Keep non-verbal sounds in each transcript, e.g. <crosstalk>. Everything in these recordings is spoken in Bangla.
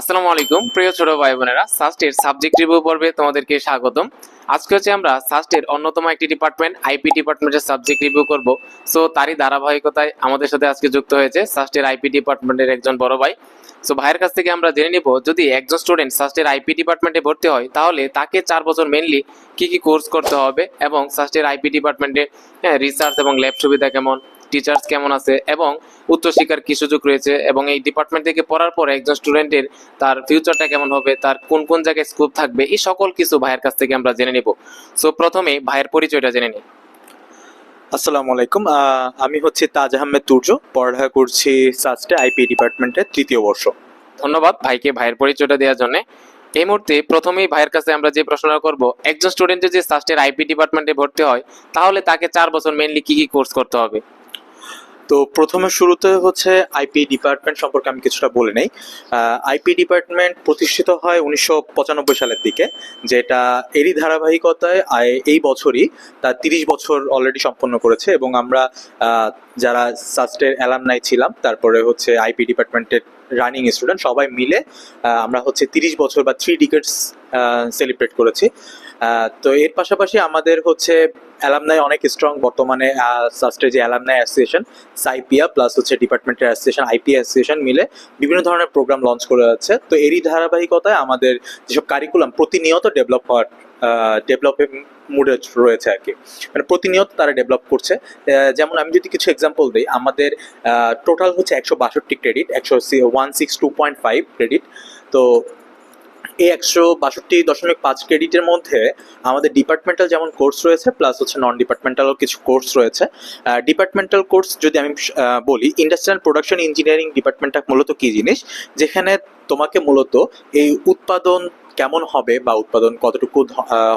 আসসালামু আলাইকুম, প্রিয় ছোট ভাই বোনেরা সাস্টের সাবজেক্ট রিভিউ পর্বে তোমাদেরকে স্বাগতম। আজকে হচ্ছে আমরা সাস্টের অন্যতম একটি ডিপার্টমেন্ট আইপি ডিপার্টমেন্টের সাবজেক্ট রিভিউ করব। সো তারই ধারাবাহিকতায় আমাদের সাথে আজকে যুক্ত হয়েছে সাস্টের আইপি ডিপার্টমেন্টের একজন বড় ভাই। সো ভাইয়ের কাছ থেকে আমরা জেনে নিব, যদি একজন স্টুডেন্ট সাস্টের আইপি ডিপার্টমেন্টে ভর্তি হয়, তাহলে তাকে চার বছর মেনলি কি কি কোর্স করতে হবে এবং সাস্টের আইপি ডিপার্টমেন্টে রিসার্চ এবং ল্যাব সুবিধা কেমন? টিচার্স কেমন আছে এবং উচ্চশিক্ষার কি সুযোগ রয়েছে এবং এই ডিপার্টমেন্ট থেকে পড়ার পর একজন স্টুডেন্টের তার ফিউচারটা কেমন হবে তার কোন কোন জায়গায় স্কোপ থাকবে এই সকল কিছু ভাইয়ের কাছ থেকে আমরা জেনে নেব। সো প্রথমে ভাইয়ের পরিচয়টা জেনে নিই। আসসালামু আলাইকুম। আমি হচ্ছে তাজ আহমেদ তুর্য পড়ালেখা করছি সাস্টে আইপি ডিপার্টমেন্টের তৃতীয় বর্ষ। ধন্যবাদ ভাইকে ভাইয়ের পরিচয়টা দেওয়ার জন্য। এই মুহূর্তে প্রথমেই ভাইয়ের কাছে আমরা যে প্রশ্নটা করব একজন স্টুডেন্ট যদি সাস্টের আইপি ডিপার্টমেন্টে ভর্তি হয় তাহলে তাকে চার বছর মেনলি কি কি কোর্স করতে হবে? তো প্রথমে শুরুতে হচ্ছে আইপি ডিপার্টমেন্ট সম্পর্কে আমি কিছুটা বলে নেই। আইপি ডিপার্টমেন্ট প্রতিষ্ঠিত হয় উনিশশো পঁচানব্বই সালের দিকে, যেটা এরই ধারাবাহিকতায় এই বছরই তার তিরিশ বছর অলরেডি সম্পন্ন করেছে এবং আমরা যারা সাস্টের অ্যালামনাই ছিলাম, তারপরে হচ্ছে আইপি ডিপার্টমেন্টের রানিং স্টুডেন্ট সবাই মিলে আমরা হচ্ছে তিরিশ বছর বা থ্রি ডিকেটস সেলিব্রেট করেছি। তো এর পাশাপাশি আমাদের হচ্ছে অ্যালামনাই অনেক স্ট্রং বর্তমানে সাস্টের যে অ্যালামনাই অ্যাসোসিয়েশন সাইপিয়া প্লাস হচ্ছে ডিপার্টমেন্টের অ্যাসোসিয়েশন আইপি অ্যাসোসিয়েশন মিলে বিভিন্ন ধরনের প্রোগ্রাম লঞ্চ করে যাচ্ছে। তো এরই ধারাবাহিকতায় আমাদের যেসব কারিকুলাম প্রতিনিয়ত ডেভেলপ হওয়ার ডেভেলপের মুডে রয়েছে আর কি। মানে প্রতিনিয়ত তারা ডেভেলপ করছে। যেমন আমি যদি কিছু এক্সাম্পল দিই, আমাদের টোটাল হচ্ছে একশো বাষট্টি ক্রেডিট একশো one six two point five credit তো এই একশো বাষট্টি দশমিক পাঁচ ক্রেডিটের মধ্যে আমাদের ডিপার্টমেন্টাল যেমন কোর্স রয়েছে প্লাস হচ্ছে নন ডিপার্টমেন্টালও কিছু কোর্স রয়েছে। ডিপার্টমেন্টাল কোর্স যদি আমি বলি ইন্ডাস্ট্রিয়াল প্রোডাকশন ইঞ্জিনিয়ারিং ডিপার্টমেন্টটা মূলত কী জিনিস? যেখানে তোমাকে মূলত এই উৎপাদন কেমন হবে বা উৎপাদন কতটুকু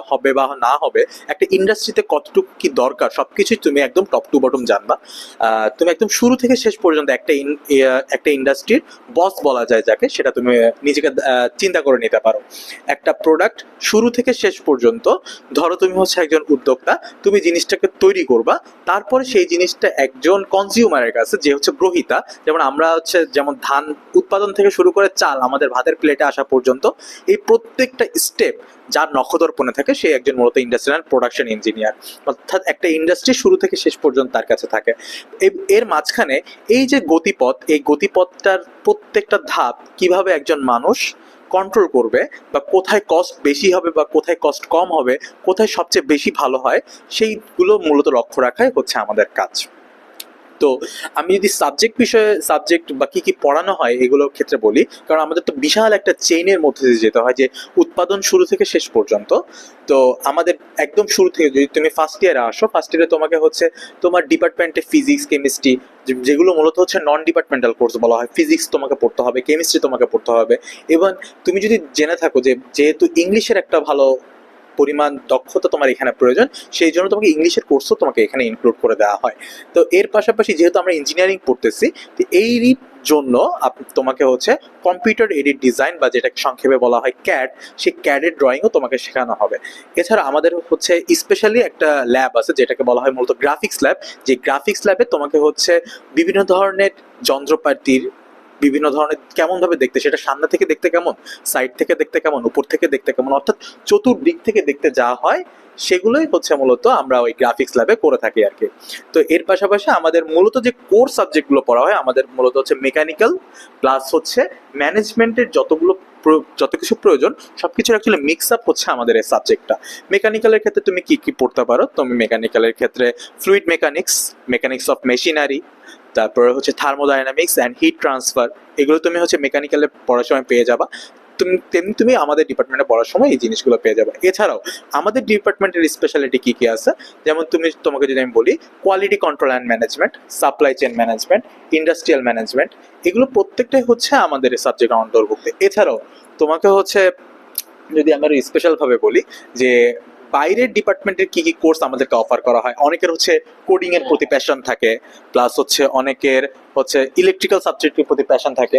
হবে বা না হবে, একটা ইন্ডাস্ট্রিতে কতটুকু কি দরকার, সবকিছুই তুমি একদম টপ টু বটম জানবা। তুমি একদম শুরু থেকে শেষ পর্যন্ত একটা একটা ইন্ডাস্ট্রির বস বলা যায় যাকে, সেটা তুমি নিজেকে চিন্তা করে নিতে পারো। একটা প্রোডাক্ট শুরু থেকে শেষ পর্যন্ত, ধরো তুমি হচ্ছে একজন উদ্যোক্তা, তুমি জিনিসটাকে তৈরি করবা, তারপরে সেই জিনিসটা একজন কনজিউমারের কাছে, যে হচ্ছে গ্রহিতা, যেমন আমরা হচ্ছে, যেমন ধান উৎপাদন থেকে শুরু করে চাল আমাদের ভাতের প্লেটে আসা পর্যন্ত, এই প্রত্যেকটা স্টেপ যার নখদর্পণে থাকে, সে একজন মূলত ইন্ডাস্ট্রিয়াল প্রোডাকশন ইঞ্জিনিয়ার অর্থাৎ একটা ইন্ডাস্ট্রি শুরু থেকে শেষ পর্যন্ত তার কাছে থাকে। এর মাঝখানে এই যে গতিপথ, এই গতিপথটার প্রত্যেকটা ধাপ কীভাবে একজন মানুষ কন্ট্রোল করবে বা কোথায় কস্ট বেশি হবে বা কোথায় কস্ট কম হবে, কোথায় সবচেয়ে বেশি ভালো হয়, সেইগুলো মূলত লক্ষ্য রাখাই হচ্ছে আমাদের কাজ। তো আমি যদি সাবজেক্ট বিষয়ে সাবজেক্ট বা কি কি পড়ানো হয় এগুলোর ক্ষেত্রে বলি, কারণ আমাদের তো বিশাল একটা চেইনের মধ্যে দিয়ে যেতে হয় যে উৎপাদন শুরু থেকে শেষ পর্যন্ত। তো আমাদের একদম শুরু থেকে যদি তুমি ফার্স্ট ইয়ারে আসো ফার্স্ট ইয়ারে তোমাকে হচ্ছে তোমার ডিপার্টমেন্টে ফিজিক্স কেমিস্ট্রি যেগুলো মূলত হচ্ছে নন ডিপার্টমেন্টাল কোর্স বলা হয় ফিজিক্স তোমাকে পড়তে হবে কেমিস্ট্রি তোমাকে পড়তে হবে। এবং তুমি যদি জেনে থাকো যে যেহেতু ইংলিশের একটা ভালো পরিমাণ দক্ষতা তোমার এখানে প্রয়োজন, সেই জন্য তোমাকে ইংলিশের কোর্সও তোমাকে এখানে ইনক্লুড করে দেওয়া হয়। তো এর পাশাপাশি যেহেতু আমরা ইঞ্জিনিয়ারিং পড়তেছি, তো এই জন্য তোমাকে হচ্ছে কম্পিউটার এডিট ডিজাইন বা যেটা সংক্ষেপে বলা হয় ক্যাড সেই ক্যাডের ড্রয়িংও তোমাকে শেখানো হবে। এছাড়া আমাদের হচ্ছে স্পেশালি একটা ল্যাব আছে, যেটাকে বলা হয় মূলত গ্রাফিক্স ল্যাব যে গ্রাফিক্স ল্যাবে তোমাকে হচ্ছে বিভিন্ন ধরনের যন্ত্রপাতির বিভিন্ন ধরনের কেমন ভাবে দেখতে, সেটা সামনে থেকে দেখতে কেমন সাইড থেকে দেখতে কেমন, উপর থেকে দেখতে কেমন, অর্থাৎ চতুর্দিক থেকে দেখতে যা হয়, সেগুলোই হচ্ছে মূলত আমরা ওই গ্রাফিক্স ল্যাবে করে থাকি আর কি তো এর পাশাপাশি আমাদের মূলত যে কোর সাবজেক্টগুলো পড়া হয়, আমাদের মূলত হচ্ছে মেকানিক্যাল প্লাস হচ্ছে ম্যানেজমেন্টের যতগুলো যত কিছু প্রয়োজন সব কিছুর অ্যাকচুয়ালি মিক্স আপ হচ্ছে আমাদের এই সাবজেক্টটা মেকানিক্যালের ক্ষেত্রে তুমি কি কি পড়তে পারো? তুমি মেকানিক্যালের ক্ষেত্রে fluid mechanics mechanics of machinery তারপরে হচ্ছে থার্মোডাইনামিক্স অ্যান্ড হিট ট্রান্সফার এগুলো তুমি হচ্ছে মেকানিক্যালে পড়ার সময় পেয়ে যাবা। তুমি তেমনি তুমি আমাদের ডিপার্টমেন্টে পড়ার সময় এই জিনিসগুলো পেয়ে যাবে। এছাড়াও, আমাদের ডিপার্টমেন্টের স্পেশালিটি কী কী আছে? যেমন তুমি, তোমাকে যদি আমি বলি quality control and management supply chain management industrial management এগুলো প্রত্যেকটাই হচ্ছে আমাদের সাবজেক্ট অন্তর্ভুক্ত। এছাড়াও, তোমাকে হচ্ছে যদি আমরা স্পেশালভাবে বলি, যে বাইরের ডিপার্টমেন্টের কি কি কোর্স আমাদেরকে অফার করা হয়? অনেকের হচ্ছে কোডিং এর প্রতি প্যাশন থাকে প্লাস হচ্ছে অনেকের হচ্ছে ইলেকট্রিক্যাল সাবজেক্টের প্রতি প্যাশন থাকে।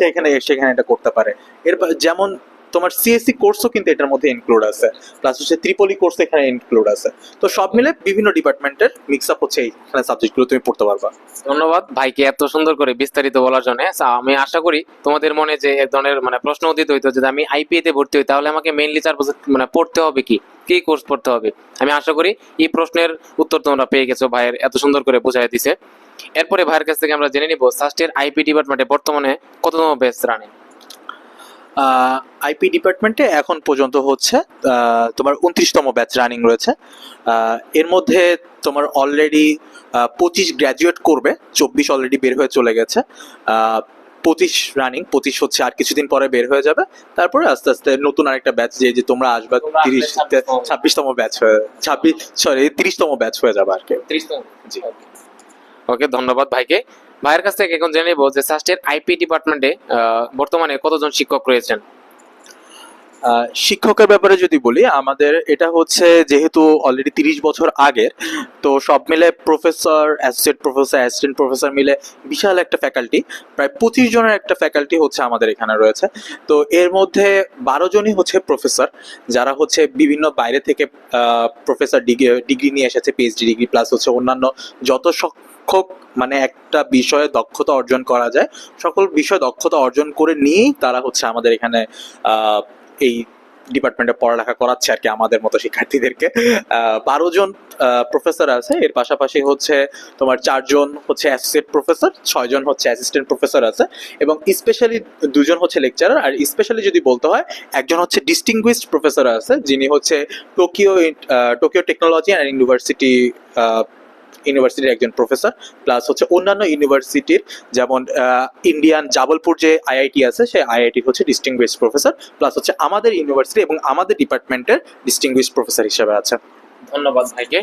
সেখানে সেখানে এটা করতে পারে। এর যেমন তোমার সিএসসি কোর্সও কিন্তু এটার মধ্যে ইনক্লুড আছে। প্লাস হচ্ছে ত্রিপলি কোর্স এখানে ইনক্লুড আছে। তো সব মিলে বিভিন্ন ডিপার্টমেন্টের মিক্স আপ হচ্ছে এইখানে সাবজেক্টগুলো তুমি পড়তে পারবা। ধন্যবাদ। ভাইকে এত সুন্দর করে বিস্তারিত বলার জন্য। আচ্ছা, আমি আশা করি তোমাদের মনে যে এক ধরনের মানে প্রশ্ন উদিত হইতো যদি আমি আইপিএ তে ভর্তি হই তাহলে আমাকে মেইনলি চার বছর মানে পড়তে হবে কি? কি কোর্স পড়তে হবে? আমি আশা করি এই প্রশ্নের উত্তর তোমরা পেয়ে গেছো ভাইয়ের এত সুন্দর করে বোঝাই দিছে। এরপরে ভাইয়ের কাছ থেকে আমরা জেনে নিব সাস্টের আইপি ডিপার্টমেন্টে বর্তমানে কততম ব্যাচ রানিং আইপি ডিপার্টমেন্টে এখন পর্যন্ত হচ্ছে তোমার উনত্রিশতম ব্যাচ রানিং রয়েছে। এর মধ্যে তোমার অলরেডি পঁচিশ গ্র্যাজুয়েট করবে চব্বিশ অলরেডি বের হয়ে চলে গেছে। পঁচিশ রানিং পঁচিশ হচ্ছে আর কিছুদিন পরে বের হয়ে যাবে। তারপরে আস্তে আস্তে নতুন আরেকটা ব্যাচ যে যে তোমরা আসবে তিরিশ ছাব্বিশতম। ব্যাচ হয়ে ছাব্বিশ সরি তিরিশতম ব্যাচ হয়ে যাবে আর কি। জি। ওকে ধন্যবাদ ভাইকে। ভাইয়ের কাছ থেকে এখন জেনে নিব যে সাস্টের আইপি ডিপার্টমেন্টে বর্তমানে কতজন শিক্ষক রয়েছেন? শিক্ষকের ব্যাপারে যদি বলি, আমাদের এটা হচ্ছে যেহেতু অলরেডি তিরিশ বছর আগের, তো সব মিলে professor associate professor assistant professor মিলে বিশাল একটা ফ্যাকাল্টি প্রায় পঁচিশ জনের একটা ফ্যাকাল্টি হচ্ছে আমাদের এখানে রয়েছে। তো এর মধ্যে বারো জনই হচ্ছে প্রফেসর যারা হচ্ছে বিভিন্ন বাইরে থেকে প্রফেসর ডিগ্রি ডিগ্রি নিয়ে এসেছে পিএইচডি ডিগ্রি প্লাস হচ্ছে অন্যান্য যত শিক্ষক মানে একটা বিষয়ে দক্ষতা অর্জন করা যায়। সকল বিষয়ে দক্ষতা অর্জন করে নিয়েই তারা হচ্ছে আমাদের এখানে এই ডিপার্টমেন্টে পড়ালেখা করাচ্ছে আর কি আমাদের মতো শিক্ষার্থীদেরকে। বারো জন প্রফেসর আছে। এর পাশাপাশি হচ্ছে তোমার চারজন হচ্ছে অ্যাসোসিয়েট প্রফেসর ছয়জন হচ্ছে অ্যাসিস্ট্যান্ট প্রফেসর আছে। এবং স্পেশালি দুজন হচ্ছে লেকচারার আর স্পেশালি যদি বলতে হয়, একজন হচ্ছে ডিস্টিংগুইশড প্রফেসর আছে। যিনি হচ্ছে Tokyo Tokyo technology and university ইউনিভার্সিটির একজন প্রফেসর, প্লাস হচ্ছে অন্যান্য ইউনিভার্সিটির যেমন ইন্ডিয়ান জাবলপুর যে আইআইটি আছে, সেই আইআইটির হচ্ছে ডিস্টিংগুইশ প্রফেসর প্লাস হচ্ছে আমাদের ইউনিভার্সিটি এবং আমাদের ডিপার্টমেন্টের ডিস্টিংগুইশ প্রফেসর হিসেবে আছে। ধন্যবাদ ভাইকে।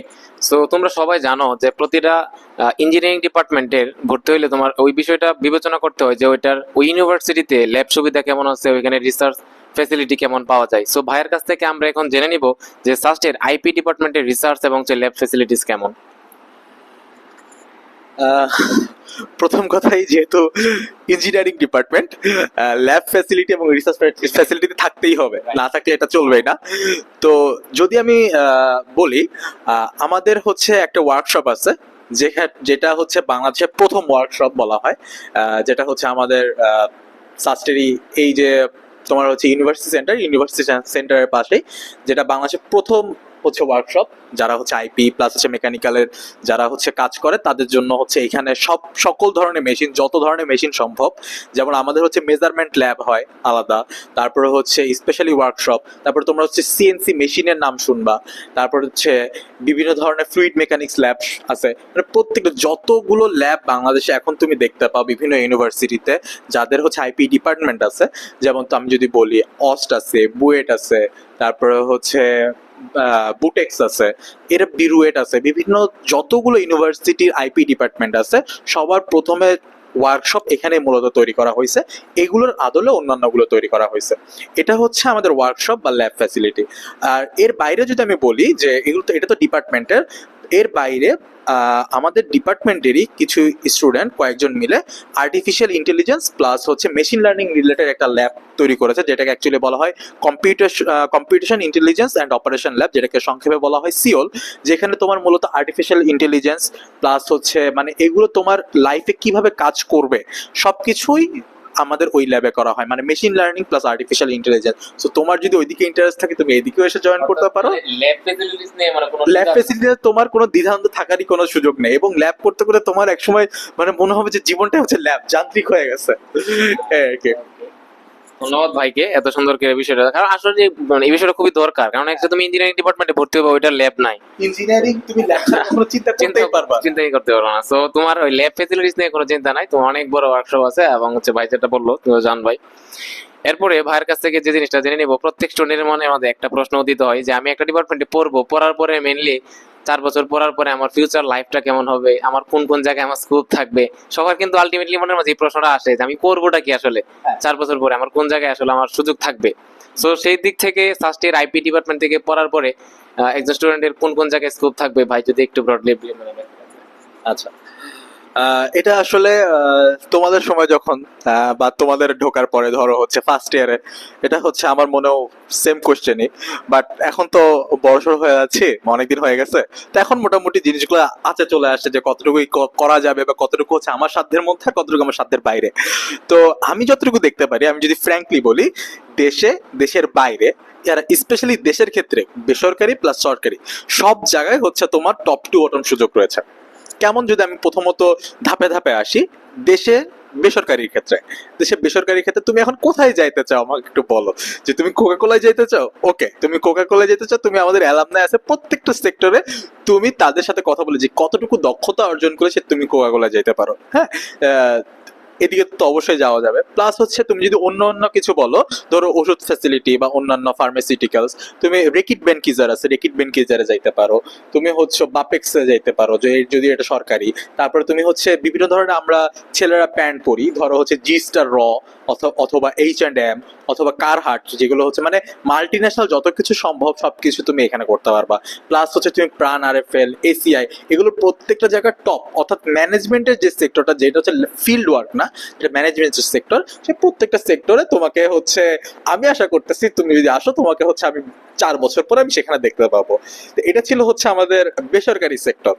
সো তোমরা সবাই জানো যে প্রতিটা ইঞ্জিনিয়ারিং ডিপার্টমেন্টের ভর্তি হইলে তোমার ওই বিষয়টা বিবেচনা করতে হয় যে ওইটার ওই ইউনিভার্সিটিতে ল্যাব সুবিধা কেমন আছে, ওইখানে রিসার্চ ফ্যাসিলিটি কেমন পাওয়া যায়। সো ভাইয়ের কাছ থেকে আমরা এখন জেনে নিব যে সাস্টের আইপি ডিপার্টমেন্টের রিসার্চ এবং ল্যাব ফ্যাসিলিটিস কেমন। প্রথম কথাই যেহেতু ইঞ্জিনিয়ারিং ডিপার্টমেন্ট ল্যাব ফ্যাসিলিটি এবং রিসার্চ ফ্যাসিলিটি থাকতেই হবে, না থাকলে এটা চলবেই না। তো যদি আমি বলি আমাদের হচ্ছে একটা ওয়ার্কশপ আছে যেটা হচ্ছে বাংলাদেশের প্রথম ওয়ার্কশপ বলা হয় যেটা হচ্ছে আমাদের সাস্টেরি এই যে তোমার হচ্ছে ইউনিভার্সিটি সেন্টার ইউনিভার্সিটি সেন্টারের পাশেই, যেটা বাংলাদেশের প্রথম হচ্ছে ওয়ার্কশপ যারা হচ্ছে আইপি প্লাস হচ্ছে মেকানিক্যালের যারা হচ্ছে কাজ করে, তাদের জন্য হচ্ছে এখানে সব, সকল ধরনের মেশিন যত ধরনের মেশিন সম্ভব, যেমন আমাদের হচ্ছে মেজারমেন্ট ল্যাব হয় আলাদা, তারপরে হচ্ছে স্পেশালি ওয়ার্কশপ তারপরে তোমরা হচ্ছে সিএনসি মেশিনের নাম শুনবা, তারপর হচ্ছে বিভিন্ন ধরনের ফ্লুইড মেকানিক্স ল্যাব আছে মানে প্রত্যেকটা যতগুলো ল্যাব বাংলাদেশে এখন তুমি দেখতে পাও, বিভিন্ন ইউনিভার্সিটিতে যাদের হচ্ছে আইপি ডিপার্টমেন্ট আছে, যেমন তো আমি যদি বলি, অস্ট আছে, বুয়েট আছে, তারপরে হচ্ছে বুটেক্স আছে, এর বিরুয়েট আছে, বিভিন্ন যতগুলো ইউনিভার্সিটির আইপি ডিপার্টমেন্ট আছে, সবার প্রথমে ওয়ার্কশপ এখানে মূলত তৈরি করা হয়েছে। এগুলোর আদলে অন্যান্যগুলো তৈরি করা হয়েছে। এটা হচ্ছে আমাদের ওয়ার্কশপ বা ল্যাব ফ্যাসিলিটি আর এর বাইরে যদি আমি বলি যে এগুলো তো, এটা তো ডিপার্টমেন্টের এর বাইরে আমাদের ডিপার্টমেন্টেরই কিছু স্টুডেন্ট কয়েকজন মিলে আর্টিফিশিয়াল ইন্টেলিজেন্স প্লাস হচ্ছে মেশিন লার্নিং রিলেটেড একটা ল্যাব তৈরি করেছে, যেটাকে অ্যাকচুয়ালি বলা হয় computer computation intelligence and operation lab যেটাকে সংক্ষেপে বলা হয় সিওল, যেখানে তোমার মূলত আর্টিফিশিয়াল ইন্টেলিজেন্স প্লাস হচ্ছে মানে এগুলো তোমার লাইফে কীভাবে কাজ করবে, সবকিছুই আমাদের ওই ল্যাবে করা হয়। মানে machine learning plus artificial intelligence so তোমার যদি ওইদিকে ইন্টারেস্ট থাকে তুমি এদিকেও এসে জয়েন করতে পারো। ল্যাব মানে কোনো ল্যাব ফেসিলিটিতে তোমার কোনো দ্বিধান্ত থাকারই কোনো সুযোগ নেই। এবং ল্যাব করতে করতে তোমার একসময় মানে মনে হবে যে জীবনটাই হচ্ছে ল্যাব যান্ত্রিক হয়ে গেছে। হ্যাঁ কি। ধন্যবাদ ভাইকে এত সুন্দর করে বিষয়টা। কারণ আসলে মানে এই বিষয়টা খুবই দরকার। কারণ একটা তুমি ইঞ্জিনিয়ারিং ডিপার্টমেন্টে ভর্তি হবে ওইটা ল্যাব নাই। ইঞ্জিনিয়ারিং তুমি ল্যাব কোনো চিন্তা করতেই পারবা চিন্তাই করতে পারব না। সো তোমার ওই ল্যাব ফেসিলিটিস নিয়ে কোনো চিন্তা নাই। তোমার অনেক বড় ওয়ার্কশপ আছে এবং হচ্ছে ভাই যেটা বলল তুমি জান ভাই। এরপরে ভাইয়ের কাছ থেকে যে জিনিসটা জেনে নিব প্রত্যেক স্টুডেন্টের মনে আমাদের একটা প্রশ্ন উদিত হয় যে আমি একটা ডিপার্টমেন্টে পড়ব পড়ার পরে মেনলি চার বছর পড়ার পরে আমার ফিউচার লাইফটা কেমন হবে? আমার কোন কোন জায়গায় আমার স্কোপ থাকবে? সবার কিন্তু আলটিমেটলি মনের মাঝে এই প্রশ্নটা আসে যে আমি করবোটা কি আসলে? হ্যাঁ। চার বছর পরে আমার কোন জায়গায় আসলে আমার সুযোগ থাকবে? সো সেই দিক থেকে ফার্স্ট ইয়ার আইপি ডিপার্টমেন্ট থেকে পড়ার পরে একজন স্টুডেন্টের কোন কোন জায়গায় স্কোপ থাকবে? ভাই যদি একটু ব্রডলি আচ্ছা। এটা আসলে তোমাদের সময় যখন বা তোমাদের ঢোকার পরে ধরো হচ্ছে ফার্স্ট ইয়ারে এটা হচ্ছে আমার মনেও সেম কোশ্চেনই বাট এখন তো বড়সড় হয়ে যাচ্ছে অনেকদিন হয়ে গেছে। তো এখন মোটামুটি জিনিসগুলো আছে চলে আসছে যে কতটুকু করা যাবে বা কতটুকু হচ্ছে আমার সাধ্যের মধ্যে কতটুকু আমার সাধ্যের বাইরে। তো আমি যতটুকু দেখতে পারি, আমি যদি ফ্র্যাঙ্কলি বলি, দেশে, দেশের বাইরে যারা স্পেশালি দেশের ক্ষেত্রে বেসরকারি প্লাস সরকারি, সব জায়গায় হচ্ছে তোমার টপ টু বটম সুযোগ রয়েছে। কেমন যদি আমি প্রথমত ধাপে ধাপে আসি, দেশে বেসরকারির ক্ষেত্রে। দেশে বেসরকারি ক্ষেত্রে তুমি এখন কোথায় যাইতে চাও, আমাকে একটু বলো? যে তুমি কোকা কোলায় যাইতে চাও? ওকে তুমি কোকা কোলায় যেতে চাও, তুমি আমাদের অ্যালামনায় আছে প্রত্যেকটা সেক্টরে তুমি তাদের সাথে কথা বলে যে কতটুকু দক্ষতা অর্জন করে সে তুমি কোকা কোলায় যাইতে পারো। হ্যাঁ? এদিকে তো অবশ্যই যাওয়া যাবে। প্লাস হচ্ছে তুমি যদি অন্য অন্য কিছু বলো, ধরো ওষুধ ফ্যাসিলিটি বা অন্যান্য ফার্মাসিউটিক্যালস তুমি রেকিট বেনকিজার আছে রেকিট বেনকিজারে যাইতে পারো। তুমি হচ্ছে বাপেক্সে যাইতে পারো, যে যদি এটা সরকারি। তারপরে তুমি হচ্ছে বিভিন্ন ধরনের আমরা ছেলেরা প্যান্ট পরি, ধরো হচ্ছে জি স্টার র অথবা এইচ অ্যান্ড এম অথবা কার হাট যেগুলো হচ্ছে মানে মাল্টি যত কিছু সম্ভব সব কিছু তুমি এখানে করতে পারবা। প্লাস হচ্ছে তুমি প্রাণ আর এফ এল এসিআই এগুলো প্রত্যেকটা জায়গার টপ অর্থাৎ ম্যানেজমেন্টের যে সেক্টরটা যেটা হচ্ছে ফিল্ড ওয়ার্ক না যেটা ম্যানেজমেন্ট সেক্টর সে প্রত্যেকটা সেক্টরে তোমাকে হচ্ছে, আমি আশা করতেছি তুমি যদি আসো, তোমাকে হচ্ছে আমি চার বছর পরে আমি সেখানে দেখতে পাবো। এটা ছিল হচ্ছে আমাদের বেসরকারি সেক্টর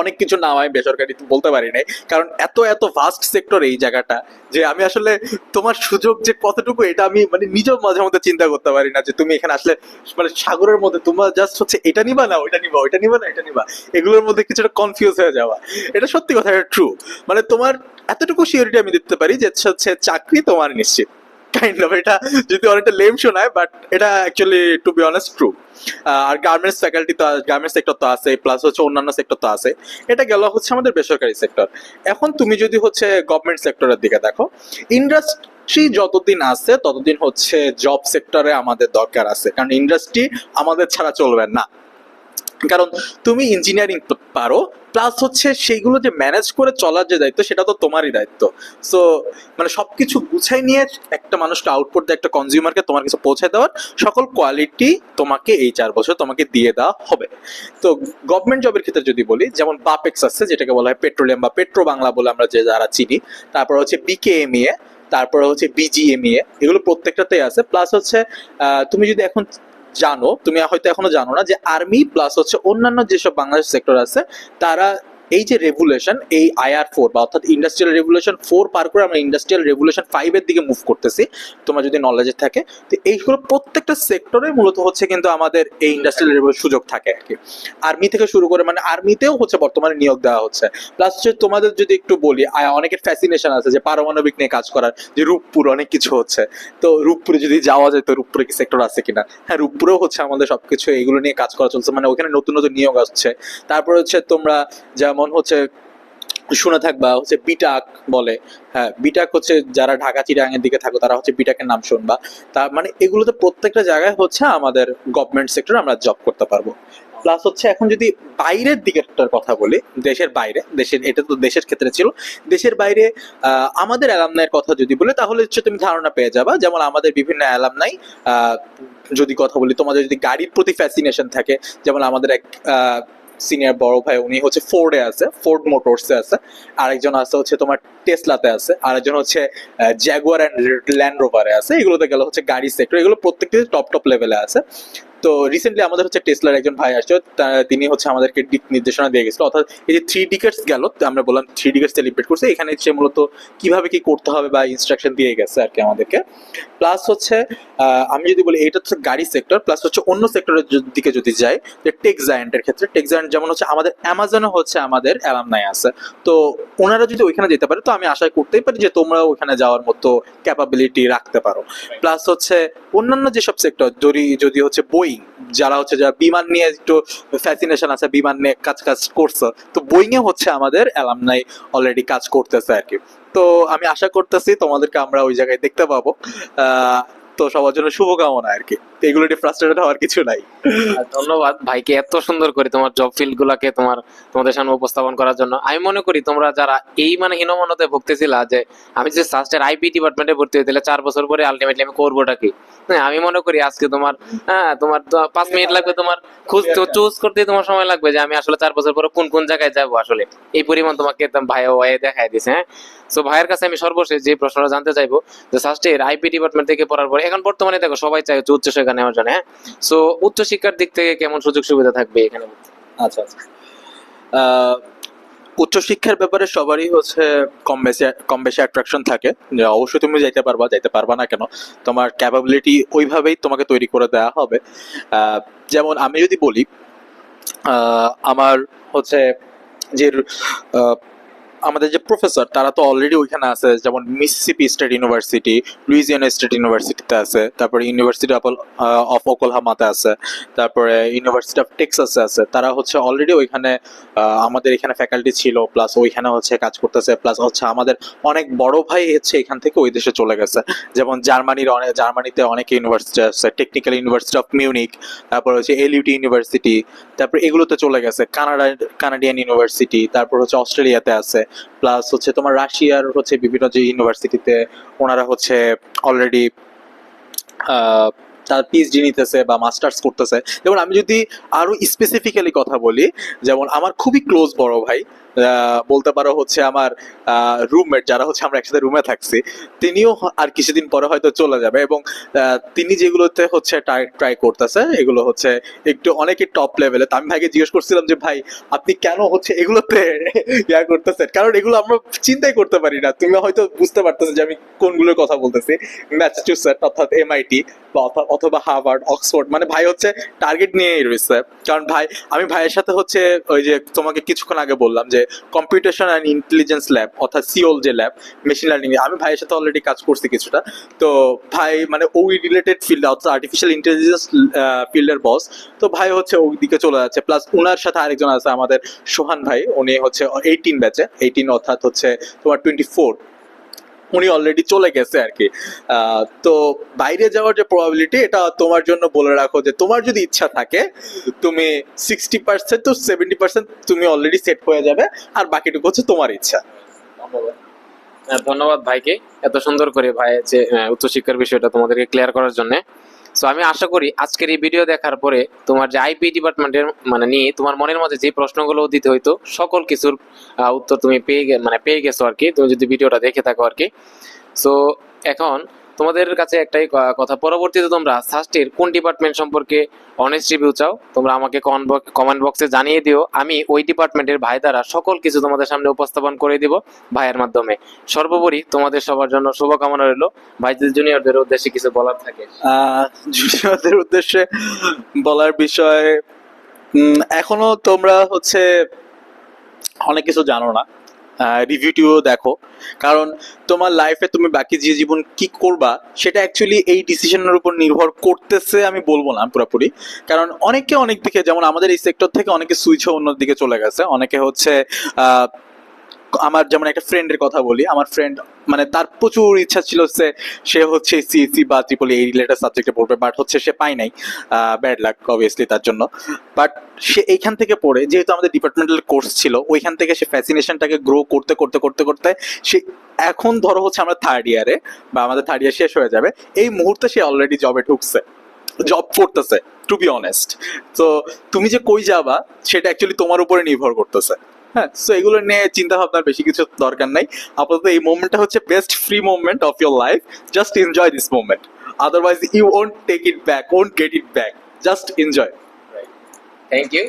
অনেক কিছু নাম আমি বেসরকারি বলতে পারি নাই। কারণ এত এত ভাস্ট সেক্টর এই জায়গাটা যে আমি আসলে তোমার সুযোগ যে কতটুকু এটা আমি মানে নিজেও মাঝে মধ্যে চিন্তা করতে পারি না যে তুমি এখানে আসলে মানে সাগরের মধ্যে তোমার জাস্ট হচ্ছে এটা নিবা না, ওইটা নিবা ওইটা নিবা না, এটা নিবা। এগুলোর মধ্যে কিছুটা কনফিউজ হয়ে যাওয়া। এটা সত্যি কথা, এটা ট্রু মানে তোমার এতটুকু সিওরিটি আমি দিতে পারি যে হচ্ছে চাকরি তোমার নিশ্চিত। কাইন্ড অফ এটা যদি অনেকটা লেম শোনায় বাট এটা actually to be honest true R garments faculty তো গার্মেন্টস সেক্টর তো আছে প্লাস হচ্ছে অন্যান্য সেক্টর তো আছে। এটা গেল হচ্ছে আমাদের বেসরকারি সেক্টর এখন তুমি যদি হচ্ছে গভর্নমেন্ট সেক্টরের দিকে দেখো ইন্ডাস্ট্রি যতদিন আছে, ততদিন হচ্ছে জব সেক্টরে আমাদের দরকার আছে। কারণ ইন্ডাস্ট্রি আমাদের ছাড়া চলবে না। কারণ তুমি ইঞ্জিনিয়ারিং পারো প্লাস হচ্ছে সেইগুলো যে ম্যানেজ করে চলার যে দায়িত্ব, সেটা তো তোমারই দায়িত্ব। সো মানে সবকিছু গুছাই নিয়ে একটা মানুষকে আউটপুট দেয় একটা কনজিউমারকে তোমার কাছে পৌঁছে দেওয়ার সকল কোয়ালিটি তোমাকে এই চার বছর তোমাকে দিয়ে দেওয়া হবে। তো গভর্নমেন্ট জবের ক্ষেত্রে যদি বলি, যেমন বাপেক্স আছে, যেটাকে বলা হয় পেট্রোলিয়াম বা পেট্রো বাংলা বলে আমরা যে যারা চিনি, তারপর হচ্ছে বিকেএমইএ তারপর হচ্ছে বিজিএমইএ এগুলো প্রত্যেকটাতেই আছে। প্লাস হচ্ছে তুমি যদি এখন জানো, তুমি হয়তো এখনও জানো না যে আর্মি প্লাস হচ্ছে অন্যান্য যেসব বাংলাদেশ সেক্টর আছে, তারা এই যে রেগুলেশন এই আইআর ফোর বা অর্থাৎ ইন্ডাস্ট্রিয়াল রেভুলেশন ফোর পার করে আমরা ইন্ডাস্ট্রিয়াল রেগুলেশন ফাইভের দিকে মুভ করতেছি, তোমার যদি নলেজে থাকে। তো এইগুলো প্রত্যেকটা সেক্টরে মূলত হচ্ছে কিন্তু আমাদের এই ইন্ডাস্ট্রিয়াল রেভুলেশন সুযোগ থাকে আর কি। আর্মি থেকে শুরু করে মানে আর্মিতেও হচ্ছে বর্তমানে নিয়োগ দেওয়া হচ্ছে। প্লাস হচ্ছে তোমাদের যদি একটু বলি অনেকের ফ্যাসিনেশন আছে যে পারমাণবিক নিয়ে কাজ করার, যে রূপপুর অনেক কিছু হচ্ছে। তো রূপপুরে যদি যাওয়া যায়, তো রূপপুরে কি সেক্টর আছে কিনা? হ্যাঁ রূপপুরেও হচ্ছে আমাদের সবকিছু এগুলো নিয়ে কাজ করা চলছে। মানে ওখানে নতুন নতুন নিয়োগ আসছে। তারপর হচ্ছে তোমরা যেমন হচ্ছে শুনে থাকবা হচ্ছে বিটাক বলে হ্যাঁ বিটাক হচ্ছে যারা ঢাকা চিরাঙের দিকে থাকো, তারা হচ্ছে বিটাকের নাম শুনবা। তার মানে এগুলোতে প্রত্যেকটা জায়গায় হচ্ছে আমাদের গভর্নমেন্ট সেক্টরে আমরা জব করতে পারব। প্লাস হচ্ছে এখন যদি বাইরের দিকেরটার কথা বলি, দেশের বাইরে, দেশের, এটা তো দেশের ক্ষেত্রে ছিল, দেশের বাইরে আমাদের অ্যালামনাইয়ের কথা যদি বলি, তাহলে হচ্ছে তুমি ধারণা পেয়ে যাবা, যেমন আমাদের বিভিন্ন অ্যালামনাই যদি কথা বলি, তোমাদের যদি গাড়ির প্রতি ফ্যাসিনেশন থাকে, যেমন আমাদের এক সিনিয়র বড় ভাই, উনি হচ্ছে ফোর্ডে আছে ফোর্ড মোটরসে আছে। আরেকজন আছে হচ্ছে তোমার টেসলাতে আছে, আরেকজন হচ্ছে জ্যাগুয়ার অ্যান্ড ল্যান্ড রোভারে আছে। এগুলোতে গেলে হচ্ছে গাড়ি সেক্টর এগুলো প্রত্যেকটি টপ টপ লেভেলে আছে। তো রিসেন্টলি আমাদের হচ্ছে টেসলার একজন ভাই আসছে তিনি হচ্ছে আমাদেরকে দিক নির্দেশনা দিয়ে গেছিল। অর্থাৎ এই যে থ্রি ডিকেটস গেল আমরা বললাম থ্রি ডিকেটস সেলিব্রেট করছে এখানে সে মূলত কীভাবে কি করতে হবে বা ইনস্ট্রাকশন দিয়ে গেছে আর কি আমাদেরকে। প্লাস হচ্ছে আমি যদি বলি এটা হচ্ছে গাড়ি সেক্টর প্লাস হচ্ছে অন্য সেক্টরের দিকে যদি যাই যে টেক জায়ান্টের ক্ষেত্রে টেক জায়ান্ট যেমন হচ্ছে আমাদের অ্যামাজনে হচ্ছে আমাদের অ্যালাম অ্যালামনাই আছে। তো ওনারা যদি ওইখানে যেতে পারে তো আমি আশা করতেই পারি যে তোমরা ওইখানে যাওয়ার মতো ক্যাপাবিলিটি রাখতে পারো। প্লাস হচ্ছে অন্যান্য যেসব সেক্টর যদি যদি হচ্ছে বই যারা হচ্ছে যারা বিমান নিয়ে একটু ফ্যাসিনেশন আছে, বিমান নিয়ে কাজ কাজ করছে, তো বোয়িং এ হচ্ছে আমাদের অ্যালামনাই অলরেডি কাজ করতেছে আর কি। তো আমি আশা করতেছি তোমাদেরকে আমরা ওই জায়গায় দেখতে পাবো। তো সবার জন্য শুভকামনা আর কি। এগুলো নিয়ে ফ্রাস্ট্রেটেড হওয়ার কিছু নাই। ধন্যবাদ ভাইকে এত সুন্দর করে তোমার জব ফিল্ড গুলাকে তোমার তোমাদের সামনে উপস্থাপন করার জন্য। আমি মনে করি তোমরা যারা এই মানে হীনমনতে ভুগতেছিলা যে আমি যে সাস্টের আইপি ডিপার্টমেন্টে ভর্তি হইতে চার বছর পরে আলটিমেটলি আমি করবোটা কি? হ্যাঁ আমি মনে করি আজকে তোমার হ্যাঁ তোমার পাঁচ মিনিট লাগবে তোমার খুঁজ চুজ করতে তোমার সময় লাগবে যে আমি আসলে চার বছর পরে কোন কোন জায়গায় যাব আসলে। এই পরিমাণ তোমাকে একদম ভাই ওয়ে দেখাই দিছে হ্যাঁ। সো ভাইয়ের কাছে আমি সর্বশেষ যে প্রশ্নটা জানতে চাইব যে সাস্টের আইপি ডিপার্টমেন্ট থেকে পড়ার পরে এখন বর্তমানে দেখো, সবাই চাই হচ্ছে উচ্চশিক্ষা নেওয়ার জন্য হ্যাঁ? সো উচ্চশিক্ষার দিক থেকে কেমন সুযোগ সুবিধা থাকবে এখানে? আচ্ছা আচ্ছা। উচ্চশিক্ষার ব্যাপারে সবারই হচ্ছে কম বেশি কম বেশি অ্যাট্রাকশন থাকে। যে অবশ্যই তুমি যাইতে পারবা যাইতে পারবা না কেন? তোমার ক্যাপাবিলিটি ওইভাবেই তোমাকে তৈরি করে দেওয়া হবে। যেমন আমি যদি বলি আমার হচ্ছে যে আমাদের যে প্রফেসর তারা তো অলরেডি ওইখানে আছে যেমন Mississippi State University Louisiana State ইউনিভার্সিটিতে আছে তারপরে ইউনিভার্সিটি অফ ওকলহামাতে আছে তারপরে ইউনিভার্সিটি অফ টেক্সাসে আছে তারা হচ্ছে অলরেডি ওইখানে আহ, আমাদের এখানে ফ্যাকাল্টি ছিল প্লাস ওইখানে হচ্ছে কাজ করতেছে প্লাস হচ্ছে আমাদের অনেক বড় ভাই হচ্ছে এখান থেকে ওই দেশে চলে গেছে। যেমন জার্মানির অনেক জার্মানিতে অনেক ইউনিভার্সিটি আছে টেকনিক্যাল ইউনিভার্সিটি অফ মিউনিক তারপর হচ্ছে এলইউটি ইউনিভার্সিটি তারপর এগুলোতে চলে গেছে কানাডা কানাডিয়ান ইউনিভার্সিটি তারপর হচ্ছে অস্ট্রেলিয়াতে আছে প্লাস হচ্ছে তোমার রাশিয়ার হচ্ছে বিভিন্ন যে ইউনিভার্সিটিতে ওনারা হচ্ছে অলরেডি তার পিএইচডি নিতেছে বা মাস্টার্স করতেছে। যেমন আমি যদি আরও স্পেসিফিক্যালি কথা বলি, যেমন আমার খুবই ক্লোজ বড় ভাই বলতে পারো হচ্ছে আমার রুমমেট যারা হচ্ছে আমরা একসাথে রুমে থাকছি, তিনিও আর কিছুদিন পরে হয়তো চলে যাবে এবং তিনি যেগুলোতে হচ্ছে ট্রাই করতেছে, এগুলো হচ্ছে একটু অনেকই টপ লেভেলে তো আমি ভাইকে জিজ্ঞেস করছিলাম যে, ভাই, আপনি কেন হচ্ছে এগুলোতে <laughs> ইয়া করতেছেন? কারণ এগুলো আমরা চিন্তাই করতে পারি না। তুমি হয়তো বুঝতে পারতেছো যে আমি কোনগুলোর কথা বলতেছি। ম্যাসাচুসেট অর্থাৎ এমআইটি বা অথবা হার্ভার্ড অক্সফোর্ড মানে ভাই হচ্ছে টার্গেট নিয়েই রয়েছে। কারণ ভাই, আমি ভাইয়ের সাথে হচ্ছে ওই যে তোমাকে কিছুক্ষণ আগে বললাম যে কম্পিউটেশন অ্যান্ড ইন্টেলিজেন্স ল্যাব অর্থাৎ সিওল যে ল্যাব মেশিন লার্নিং আমি ভাইয়ের সাথে অলরেডি কাজ করছি কিছুটা। তো ভাই মানে ওই রিলেটেড ফিল্ড অর্থাৎ আর্টিফিশিয়াল ইন্টেলিজেন্স ফিল্ডের বস তো ভাই হচ্ছে ওই দিকে চলে যাচ্ছে। প্লাস ওনার সাথে আরেকজন আছে আমাদের সোহান ভাই। উনি হচ্ছে এইটিন ব্যাচে এইটিন অর্থাৎ হচ্ছে তোমার টোয়েন্টি ফোর উনি অলরেডি চলে গেছে আর কি তো বাইরে যাওয়ার যে প্রবাবিলিটি এটা তোমার জন্য বলে রাখো যে তোমার যদি ইচ্ছা থাকে তুমি সিক্সটি পার্সেন্ট তো সেভেন্টি পার্সেন্ট তুমি অলরেডি সেট হয়ে যাবে আর বাকিটুকু হচ্ছে তোমার ইচ্ছা। হ্যাঁ, ধন্যবাদ ভাইকে এত সুন্দর করে ভাই যে উচ্চশিক্ষার বিষয়টা তোমাদেরকে ক্লিয়ার করার জন্য। সো আমি আশা করি আজকের এই ভিডিও দেখার পরে তোমার যে আইপি ডিপার্টমেন্টের মানে নিয়ে তোমার মনের মধ্যে যে প্রশ্নগুলো দিতে হইতো, সকল কিছুর উত্তর তুমি পেয়ে মানে পেয়ে গেছো আর কি। তুমি যদি ভিডিওটা দেখে থাকো আর কি। সো এখন তোমাদের কাছে একটাই কথা। পরবর্তীতে তোমরা সাস্টের কোন ডিপার্টমেন্ট সম্পর্কে অনেস্ট রিভিউ চাও, তোমরা আমাকে কমেন্ট বক্সে জানিয়ে দিও। আমি ওই ডিপার্টমেন্টের ভাই দ্বারা সকল কিছু তোমাদের সামনে উপস্থাপন করে দিব ভাইয়ের মাধ্যমে। সর্বোপরি তোমাদের সবার জন্য শুভকামনা রইল। ভাইদের জুনিয়রদের উদ্দেশ্যে কিছু বলার থাকে? জুনিয়রদের উদ্দেশ্যে বলার বিষয় এখনও তোমরা হচ্ছে অনেক কিছু জানো না। রিভিউ টিভিও দেখো। কারণ তোমার লাইফে তুমি বাকি যে জীবন কি করবা, সেটা অ্যাকচুয়ালি এই ডিসিশনের উপর নির্ভর করতেছে আমি বলব না পুরোপুরি। কারণ অনেকে অনেক দিকে, যেমন আমাদের এই সেক্টর থেকে অনেকে সুইচ অন্য দিকে চলে গেছে। অনেকে হচ্ছে আমার যেমন একটা ফ্রেন্ডের কথা বলি, আমার ফ্রেন্ড মানে তার প্রচুর ইচ্ছা ছিল সে সে হচ্ছে সিএসসি বা ত্রিপলি এই রিলেটেড সাবজেক্টে পড়বে বাট হচ্ছে সে পায় নাই ব্যাড লাক অবভিয়াসলি তার জন্য। বাট সে এইখান থেকে পড়ে, যেহেতু আমাদের ডিপার্টমেন্টাল কোর্স ছিল, ওইখান থেকে সে ফ্যাসিনেশনটাকে গ্রো করতে করতে করতে করতে, সে এখন ধরো হচ্ছে আমরা থার্ড ইয়ারে বা আমাদের থার্ড ইয়ার শেষ হয়ে যাবে, এই মুহূর্তে সে অলরেডি জবে ঢুকছে জব করতেছে টু বি অনেস্ট তো তুমি যে কই যাবা, সেটা অ্যাকচুয়ালি তোমার উপরে নির্ভর করতেছে। হ্যাঁ সো এগুলো নিয়ে চিন্তা ভাবনার বেশি কিছু দরকার নাই। আপাতত এই মোমেন্টটা হচ্ছে best free moment of your life just enjoy this moment otherwise you won't take it back won't get it back just enjoy thank you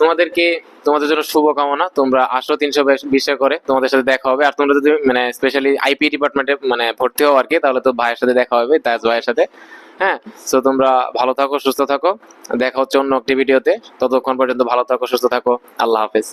তোমাদেরকে, তোমাদের জন্য শুভকামনা। তোমরা আসো তিনশো বিষয় করে, তোমাদের সাথে দেখা হবে। আর তোমরা যদি মানে স্পেশালি আইপি ডিপার্টমেন্টে মানে ভর্তি হও আর কি তাহলে তো ভাইয়ের সাথে দেখা হবে, তাজ ভাইয়ের সাথে। হ্যাঁ সো তোমরা ভালো থাকো, সুস্থ থাকো। দেখা হচ্ছে অন্য একটি ভিডিওতে ততক্ষণ পর্যন্ত ভালো থাকো, সুস্থ থাকো। আল্লাহ হাফেজ।